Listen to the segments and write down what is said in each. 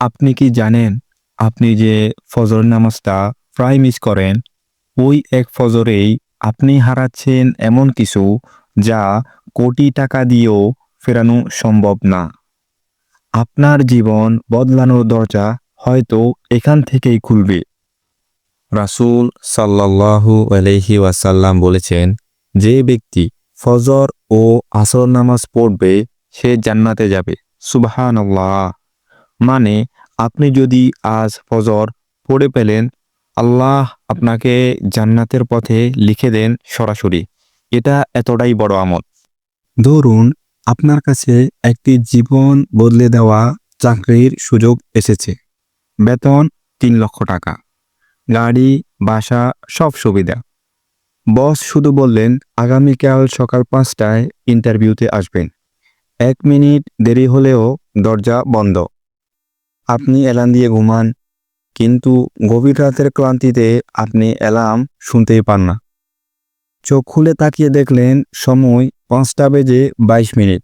আপনি কি জানেন আপনি যে ফজর নামাজটা প্রায় মিস করেন, ওই এক ফজরেই আপনি হারাচ্ছেন এমন কিছু যা কোটি টাকা দিয়েও ফেরানো সম্ভব না। আপনার জীবন বদলানোর দরজা হয়তো এখান থেকেই খুলবে। রাসূল সাল্লাল্লাহু আলাইহি ওয়াসাল্লাম বলেছেন, যে ব্যক্তি ফজর ও আসর নামাজ পড়বে, সে জান্নাতে যাবে। সুবহানাল্লাহ। মানে আপনি যদি আজ ফজর পড়ে পেলেন, আল্লাহ আপনাকে জান্নাতের পথে লিখে দেন সরাসরি। এটা এতটাই বড় আমল। ধরুন, আপনার কাছে একটি জীবন বদলে দেওয়া চাকরির সুযোগ এসেছে। বেতন তিন লক্ষ টাকা। গাড়ি, বাসা, সব সুবিধা। বস শুধু বললেন আগামীকাল সকাল পাঁচটায় ইন্টারভিউতে আসবেন। এক মিনিট দেরি হলেও দরজা বন্ধ। আপনি অ্যালার্ম দিয়ে ঘুমান, কিন্তু গভীর রাতের ক্লান্তিতে আপনি অ্যালার্ম শুনতেই পান না। চোখ খুলে তাকিয়ে দেখলেন সময় পাঁচটা বেজে বাইশ মিনিট।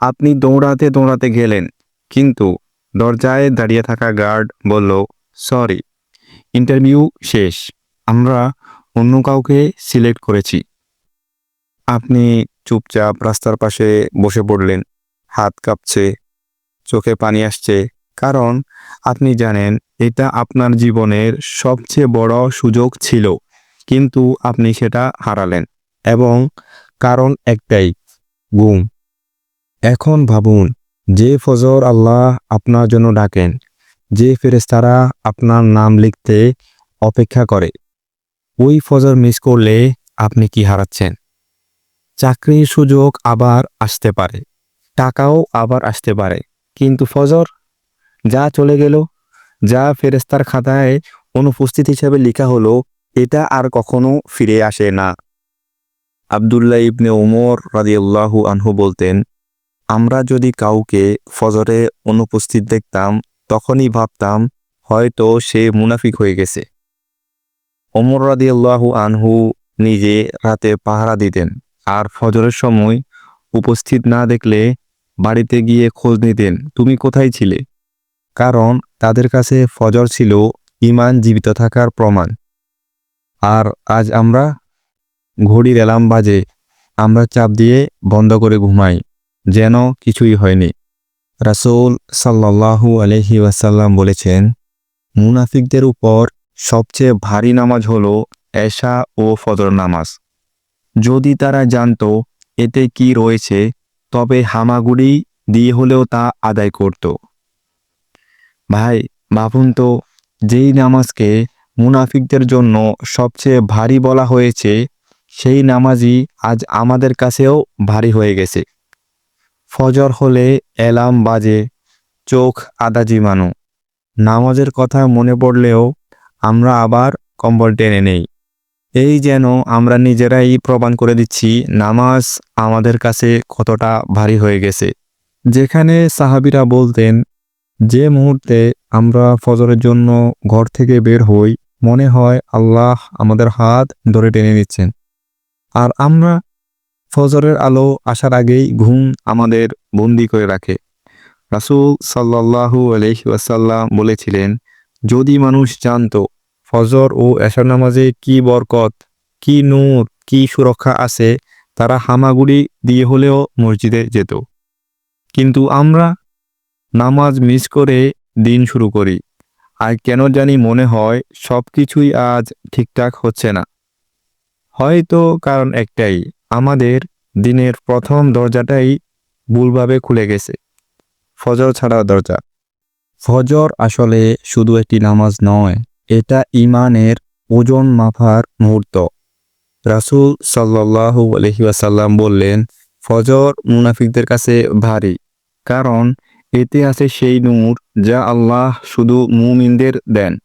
আপনি দৌড়াতে দৌড়াতে গেলেন, কিন্তু দরজায় দাঁড়িয়ে থাকা গার্ড বলল, সরি, ইন্টারভিউ শেষ, আমরা অন্য কাউকে সিলেক্ট করেছি। আপনি চুপচাপ রাস্তার পাশে বসে পড়লেন, হাত কাঁপছে, চোখে পানি আসছে কারণ আপনি জানেন, এটা আপনার জীবনের সবচেয়ে বড় সুযোগ ছিল, কিন্তু আপনি সেটা হারালেন। এবং কারণ একটাই, ঘুম। এখন ভাবুন, যে ফজর আল্লাহ আপনার জন্য ডাকেন, যে ফেরেস্তারা আপনার নাম লিখতে অপেক্ষা করে, ওই ফজর মিস করলে আপনি কি হারাচ্ছেন? চাকরির সুযোগ আবার আসতে পারে, টাকাও আবার আসতে পারে, কিন্তু ফজর যা চলে গেল, যা ফেরেস্তার খাতায় অনুপস্থিত হিসেবে লেখা হলো, এটা আর কখনো ফিরে আসে না। আবদুল্লাহ ইবনে ওমর রাদিয়াল্লাহু আনহু বলতেন, আমরা যদি কাউকে ফজরে অনুপস্থিত দেখতাম, তখনই ভাবতাম, হয়তো সে মুনাফিক হয়ে গেছে। ওমর রাদিয়াল্লাহু আনহু নিজে রাতে পাহারা দিতেন, আর ফজরের সময় উপস্থিত না দেখলে বাড়িতে গিয়ে খোঁজ নিতেন, তুমি কোথায় ছিলে? কারণ তাদের কাছে ফজর ছিল ইমান জীবিত থাকার প্রমাণ। আর আজ আমরা ঘড়ির এলাম বাজে, আমরা চাপ দিয়ে বন্ধ করে ঘুমাই, যেন কিছুই হয়নি। রাসূল সাল্লাল্লাহু আলহি ওয়াসাল্লাম বলেছেন, মুনাফিকদের উপর সবচেয়ে ভারী নামাজ হল এশা ও ফজর নামাজ। যদি তারা জানতো এতে কি রয়েছে, তবে হামাগুড়ি দিয়ে হলেও তা আদায় করত। ভাই, ভাবুন তো, যেই নামাজকে মুনাফিকদের জন্য সবচেয়ে ভারী বলা হয়েছে, সেই নামাজই আজ আমাদের কাছেও ভারী হয়ে গেছে। ফজর হলে অ্যালার্ম বাজে, চোখ আদা জিমানো। নামাজের কথা মনে পড়লেও আমরা আবার কম্বল টেনে নেই। এই যেন আমরা নিজেরাই প্রমাণ করে দিচ্ছি, নামাজ আমাদের কাছে কতটা ভারী হয়ে গেছে। যেখানে সাহাবিরা বলতেন যে মুহূর্তে আমরা ফজরের জন্য ঘর থেকে বের হই, মনে হয় আল্লাহ আমাদের হাত ধরে টেনে নিচ্ছেন। আর আমরা ফজরের আলো আসার আগেই ঘুম আমাদের বন্দি করে রাখে। রাসূল সাল্লাল্লাহু আলাইহি ওয়াসাল্লাম বলেছিলেন, যদি মানুষ জানতো ফজর ও এশার নামাজে কি বরকত, কি নূর, কি সুরক্ষা আছে, তারা হামাগুড়ি দিয়ে হলেও মসজিদে যেত। কিন্তু আমরা নামাজ মিস করে দিন শুরু করি। আর কেন জানি মনে হয় সব কিছুই আজ ঠিকঠাক হচ্ছে না। হয়তো কারণ একটাই, আমাদের দিনের প্রথম দরজাটাই ভুলভাবে খুলে গেছে। ফজর ছাড়া দরজা। ফজর আসলে শুধু একটি নামাজ নয়, এটা ইমানের ওজন মাফার মুহূর্ত। রাসূল সাল্লাল্লাহু আলহি ওয়াসাল্লাম বললেন, ফজর মুনাফিকদের কাছে ভারী, কারণ এতে আছে সেই নূর যা আল্লাহ শুধু মুমিনদের দেন।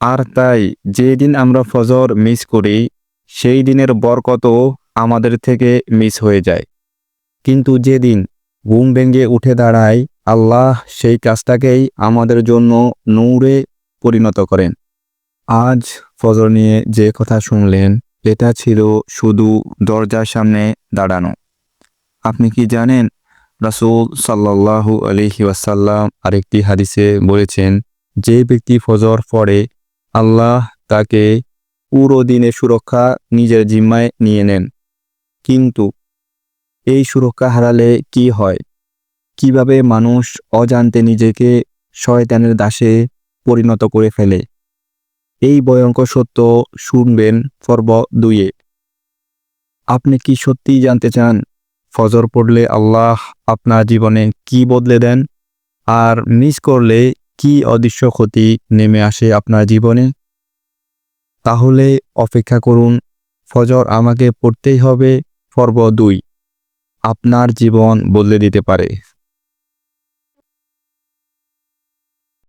আর তাই যেদিন আমরা ফজর মিস করি, সেই দিনের বরকতও আমাদের থেকে মিস হয়ে যায়। কিন্তু যেদিন ঘুম ভেঙে উঠে দাঁড়ায়, আল্লাহ সেই কাজটাকেই আমাদের জন্য নূরে পরিণত করেন। আজ ফজর নিয়ে যে কথা শুনলেন, এটা ছিল শুধু দরজার সামনে দাঁড়ানো। আপনি কি জানেন রাসূল সাল্লাল্লাহু আলাইহি ওয়াসাল্লাম আরেকটি হাদিসে বলেছেন, যে ব্যক্তি ফজর পড়ে, আল্লাহ তাকে পুরো দিনের সুরক্ষা নিজের জিম্মায় নিয়ে নেন। কিন্তু এই সুরক্ষা হারালে কি হয়? কীভাবে মানুষ অজান্তে নিজেকে শয়তানের দাসে পরিণত করে ফেলে? এই ভয়ঙ্কর সত্য শুনবেন পর্ব দুইয়ে। আপনি কি সত্যিই জানতে চান ফজর পড়লে আল্লাহ আপনার জীবনে কি বদলে দেন? আর মিস করলে কি অদৃশ্য ক্ষতি নেমে আসে আপনার জীবনে? তাহলে অপেক্ষা করুন, ফজর আমাকে পড়তেই হবে পর্ব দুই। আপনার জীবন বদলে দিতে পারে।